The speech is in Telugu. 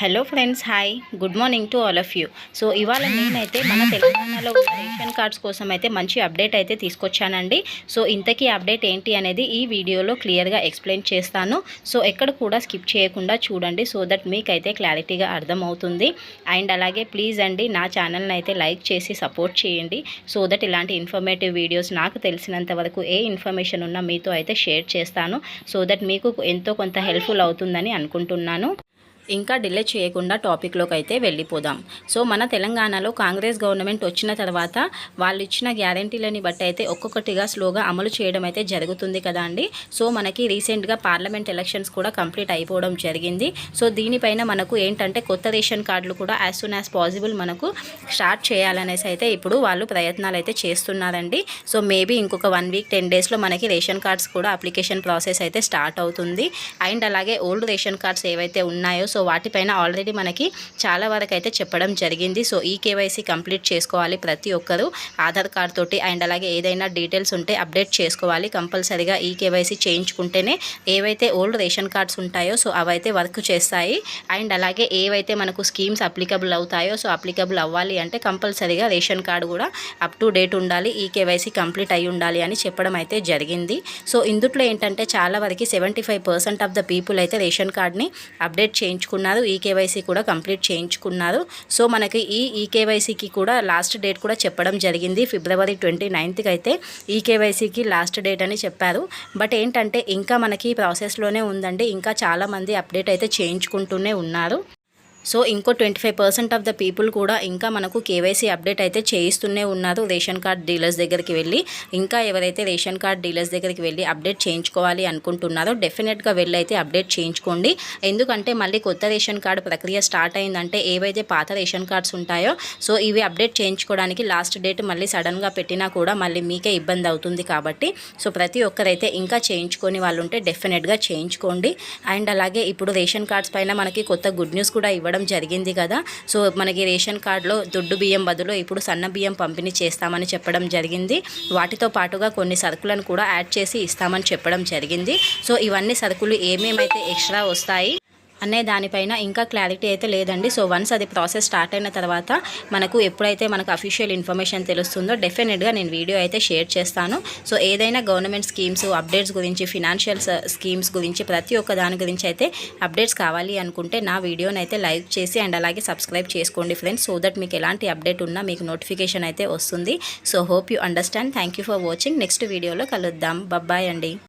Hello friends hi. Good morning to all of you. So ఇవాళ నేనైతే మన తెలంగాణలో ఉన్న రేషన్ కార్డ్స్ కోసం అయితే మంచి అప్డేట్ అయితే తీసుకొచ్చానండి. సో ఇంతకీ అప్డేట్ ఏంటి అనేది ఈ వీడియోలో క్లియర్గా ఎక్స్ప్లెయిన్ చేస్తాను. సో ఎక్కడ కూడా స్కిప్ చేయకుండా చూడండి సో దట్ మీకైతే క్లారిటీగా అర్థమవుతుంది. అండ్ అలాగే ప్లీజ్ అండి నా ఛానల్ని అయితే లైక్ చేసి సపోర్ట్ చేయండి. సో దట్ ఇలాంటి ఇన్ఫర్మేటివ్ వీడియోస్ నాకు తెలిసినంత వరకు ఏ ఇన్ఫర్మేషన్ ఉన్నా మీతో అయితే షేర్ చేస్తాను. సో దట్ మీకు ఎంతో కొంత హెల్ప్ఫుల్ అవుతుందని అనుకుంటున్నాను. ఇంకా డిలే చేయకుండా టాపిక్లోకి అయితే వెళ్ళిపోదాం. సో మన తెలంగాణలో కాంగ్రెస్ గవర్నమెంట్ వచ్చిన తర్వాత వాళ్ళు ఇచ్చిన గ్యారంటీలని బట్టి అయితే ఒక్కొక్కటిగా స్లోగా అమలు చేయడం అయితే జరుగుతుంది కదా అండి. సో మనకి రీసెంట్గా పార్లమెంట్ ఎలక్షన్స్ కూడా కంప్లీట్ అయిపోవడం జరిగింది. సో దీనిపైన మనకు ఏంటంటే కొత్త రేషన్ కార్డులు కూడా యాజ్ సూన్ యాజ్ పాసిబుల్ మనకు స్టార్ట్ చేయాలనేసి అయితే ఇప్పుడు వాళ్ళు ప్రయత్నాలు అయితే చేస్తున్నారండి. సో మేబీ ఇంకొక వన్ వీక్ టెన్ డేస్లో మనకి రేషన్ కార్డ్స్ కూడా అప్లికేషన్ ప్రాసెస్ అయితే స్టార్ట్ అవుతుంది. అండ్ అలాగే ఓల్డ్ రేషన్ కార్డ్స్ ఏవైతే ఉన్నాయో సో వాటిపైన ఆల్రెడీ మనకి చాలా వరకు అయితే చెప్పడం జరిగింది. సో ఈ కేవైసీ కంప్లీట్ చేసుకోవాలి ప్రతి ఒక్కరూ. ఆధార్ కార్డ్ తోటి అండ్ అలాగే ఏదైనా డీటెయిల్స్ ఉంటే అప్డేట్ చేసుకోవాలి. కంపల్సరీగా ఈ కేవైసీ చేయించుకుంటేనే ఏవైతే ఓల్డ్ రేషన్ కార్డ్స్ ఉంటాయో సో అవైతే వర్క్ చేస్తాయి. అండ్ అలాగే ఏవైతే మనకు స్కీమ్స్ అప్లికబుల్ అవుతాయో సో అప్లికబుల్ అవ్వాలి అంటే కంపల్సరీగా రేషన్ కార్డు కూడా అప్ టు డేట్ ఉండాలి. ఈ కేవైసీ కంప్లీట్ అయి ఉండాలి అని చెప్పడం అయితే జరిగింది. సో ఇందుట్లో ఏంటంటే చాలా వరకు seventy five percent of the people అయితే రేషన్ కార్డ్ని అప్డేట్ చేయించుకున్నారు ఈ కేవైసీ కూడా కంప్లీట్ చేయించుకున్నారు. సో మనకి ఈ ఈకేవైసీకి కూడా లాస్ట్ డేట్ కూడా చెప్పడం జరిగింది. ఫిబ్రవరి ట్వంటీ నైన్త్కి అయితే ఈ కేవైసీకి లాస్ట్ డేట్ అని చెప్పారు. బట్ ఏంటంటే ఇంకా మనకి ప్రాసెస్లోనే ఉందండి. ఇంకా చాలామంది అప్డేట్ అయితే చేయించుకుంటూనే ఉన్నారు. సో ఇంకో twenty five percent of the people కూడా ఇంకా మనకు కేవైసీ అప్డేట్ అయితే చేయిస్తూనే ఉన్నారు రేషన్ కార్డ్ డీలర్స్ దగ్గరికి వెళ్ళి. ఇంకా ఎవరైతే రేషన్ కార్డ్ డీలర్స్ దగ్గరికి వెళ్ళి అప్డేట్ చేయించుకోవాలి అనుకుంటున్నారో డెఫినెట్గా వెళ్ళి అయితే అప్డేట్ చేయించుకోండి. ఎందుకంటే మళ్ళీ కొత్త రేషన్ కార్డు ప్రక్రియ స్టార్ట్ అయిందంటే ఏవైతే పాత రేషన్ కార్డ్స్ ఉంటాయో సో ఇవి అప్డేట్ చేయించుకోవడానికి లాస్ట్ డేట్ మళ్ళీ సడన్గా పెట్టినా కూడా మళ్ళీ మీకే ఇబ్బంది అవుతుంది కాబట్టి సో ప్రతి ఒక్కరైతే ఇంకా చేయించుకొని వాళ్ళు ఉంటే డెఫినెట్గా చేయించుకోండి. అండ్ అలాగే ఇప్పుడు రేషన్ కార్డ్స్ పైన మనకి కొత్త గుడ్ న్యూస్ కూడా ఇవ్వడం ఇవ్వడం జరిగింది కదా. సో మనకి రేషన్ కార్డులో దొడ్డు బియ్యం బదులు ఇప్పుడు సన్న బియ్యం పంపిణీ చేస్తామని చెప్పడం జరిగింది. వాటితో పాటుగా కొన్ని సరుకులను కూడా యాడ్ చేసి ఇస్తామని చెప్పడం జరిగింది. సో ఇవన్నీ సరుకులు ఏమేమైతే ఎక్స్ట్రా వస్తాయి అనే దానిపైన ఇంకా క్లారిటీ అయితే లేదండి. సో వన్స్ అది ప్రాసెస్ స్టార్ట్ అయిన తర్వాత మనకు ఎప్పుడైతే మనకు అఫీషియల్ ఇన్ఫర్మేషన్ తెలుస్తుందో డెఫినెట్గా నేను వీడియో అయితే షేర్ చేస్తాను. సో ఏదైనా గవర్నమెంట్ స్కీమ్స్ అప్డేట్స్ గురించి ఫినాన్షియల్ స్కీమ్స్ గురించి ప్రతి ఒక్క దాని గురించి అయితే అప్డేట్స్ కావాలి అనుకుంటే నా వీడియోని అయితే లైక్ చేసి అండ్ అలాగే సబ్స్క్రైబ్ చేసుకోండి ఫ్రెండ్స్ సో దట్ మీకు ఎలాంటి అప్డేట్ ఉన్నా మీకు నోటిఫికేషన్ అయితే వస్తుంది. So hope you understand thank for watching next వీడియోలో కలుద్దాం. బబ్బాయ్ అండి.